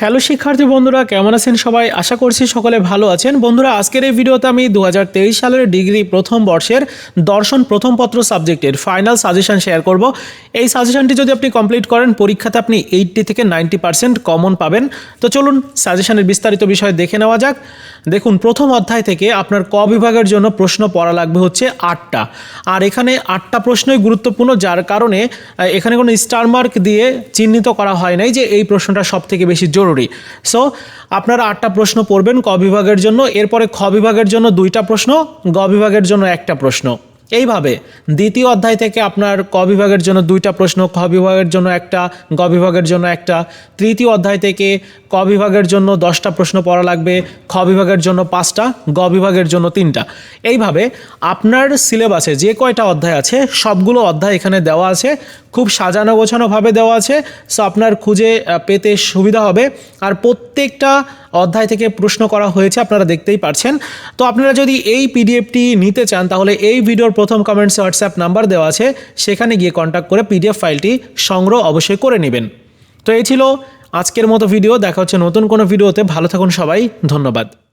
Hello শিক্ষার্থী বন্ধুরা, কেমন আছেন সবাই? আশা করছি সকলে ভালো আছেন। বন্ধুরা, আজকের এই ভিডিওতে আমি দু হাজার তেইশ সালের ডিগ্রি প্রথম বর্ষের দর্শন প্রথম পত্র সাবজেক্টের ফাইনাল সাজেশন শেয়ার করব। এই সাজেশনটি যদি আপনি কমপ্লিট করেন, পরীক্ষাতে আপনি এইটটি থেকে নাইনটি পার্সেন্ট কমন পাবেন। তো চলুন সাজেশানের বিস্তারিত বিষয় দেখে নেওয়া যাক। দেখুন, প্রথম অধ্যায় থেকে আপনার ক বিভাগের জন্য প্রশ্ন পড়া লাগবে হচ্ছে আটটা। আর এখানে আটটা প্রশ্নই গুরুত্বপূর্ণ, যার কারণে এখানে কোনো স্টারমার্ক দিয়ে চিহ্নিত করা হয় নাই যে এই প্রশ্নটা সব থেকে বেশি জরুরি। সো আপনারা আটটা প্রশ্ন পড়বেন ক বিভাগের জন্য, এরপরে খ বিভাগের জন্য দুইটা প্রশ্ন, গ বিভাগের জন্য একটা প্রশ্ন। এইভাবে দ্বিতীয় অধ্যায় থেকে আপনার ক বিভাগের জন্য দুইটা প্রশ্ন, খ বিভাগের জন্য একটা, গ বিভাগের জন্য একটা। তৃতীয় অধ্যায় থেকে ক বিভাগের জন্য দশটা প্রশ্ন পড়া লাগবে, খ বিভাগের জন্য পাঁচটা, গ বিভাগের জন্য তিনটা। এইভাবে আপনার সিলেবাসে যে কয়টা অধ্যায় আছে, সবগুলো অধ্যায় এখানে দেওয়া আছে, খুব সাজানো গোছানোভাবে দেওয়া আছে, সো আপনার খুঁজে পেতে সুবিধা হবে। আর প্রত্যেকটা অধ্যায় থেকে প্রশ্ন করা হয়েছে, আপনারা দেখতেই পারছেন। তো আপনারা যদি এই পিডিএফটি নিতে চান, তাহলে এই ভিডিওর প্রথম কমেন্টসে হোয়াটসঅ্যাপ নাম্বার দেওয়া আছে, সেখানে গিয়ে কন্ট্যাক্ট করে পিডিএফ ফাইলটি সংগ্রহ অবশ্যই করে নেবেন। তো এই ছিল আজকের মতো ভিডিও দেখা হচ্ছে নতুন কোনো ভিডিওতে ভালো থাকুন সবাই, ধন্যবাদ।